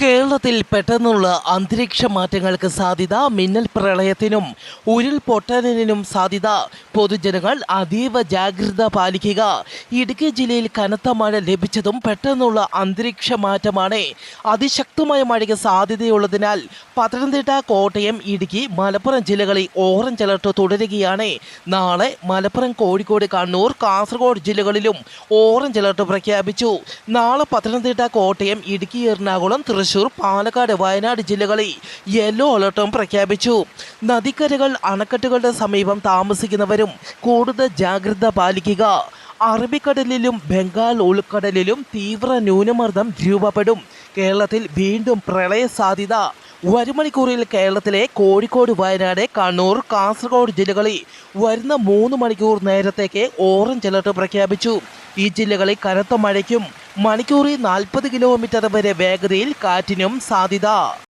കേരളത്തിൽ പെട്ടെന്നുള്ള അന്തരീക്ഷ മാറ്റങ്ങൾക്ക് സാധ്യത മിന്നൽ പ്രളയത്തിനും ഉരുൾപൊട്ടലിനും സാധ്യത. പൊതുജനങ്ങൾ അതീവ ജാഗ്രത പാലിക്കുക. ഇടുക്കി ജില്ലയിൽ കനത്ത മഴ ലഭിച്ചതും പെട്ടെന്നുള്ള അന്തരീക്ഷ മാറ്റമാണ് അതിശക്തമായ മഴയ്ക്ക് സാധ്യതയുള്ളതിനാൽ പത്തനംതിട്ട കോട്ടയം ഇടുക്കി മലപ്പുറം ജില്ലകളിൽ ഓറഞ്ച് അലർട്ട് തുടരുകയാണ്. നാളെ മലപ്പുറം കോഴിക്കോട് കണ്ണൂർ കാസർഗോഡ് ജില്ലകളിലും ഓറഞ്ച് അലർട്ട് പ്രഖ്യാപിച്ചു. നാളെ പത്തനംതിട്ട കോട്ടയം ഇടുക്കി എറണാകുളം തൃശൂർ പാലക്കാട് വയനാട് ജില്ലകളിൽ യെല്ലോ അലർട്ടും പ്രഖ്യാപിച്ചു. നദിക്കരകൾ അണക്കെട്ടുകളുടെ സമീപം താമസിക്കുന്നവരും കൂടുതൽ ജാഗ്രത പാലിക്കുക. അറബിക്കടലിലും ബംഗാൾ ഉൾക്കടലിലും തീവ്ര ന്യൂനമർദ്ദം രൂപപ്പെടും. കേരളത്തിൽ വീണ്ടും പ്രളയ സാധ്യത. വരും മണിക്കൂറിൽ കേരളത്തിലെ കോഴിക്കോട് വയനാട് കണ്ണൂർ കാസർഗോഡ് ജില്ലകളിൽ വരുന്ന മൂന്ന് മണിക്കൂർ നേരത്തേക്ക് ഓറഞ്ച് അലർട്ട് പ്രഖ്യാപിച്ചു. ഈ ജില്ലകളിൽ കനത്ത മഴയ്ക്കും മണിക്കൂറിൽ നാൽപ്പത് കിലോമീറ്റർ വരെ വേഗതയിൽ കാറ്റിനും സാധ്യത.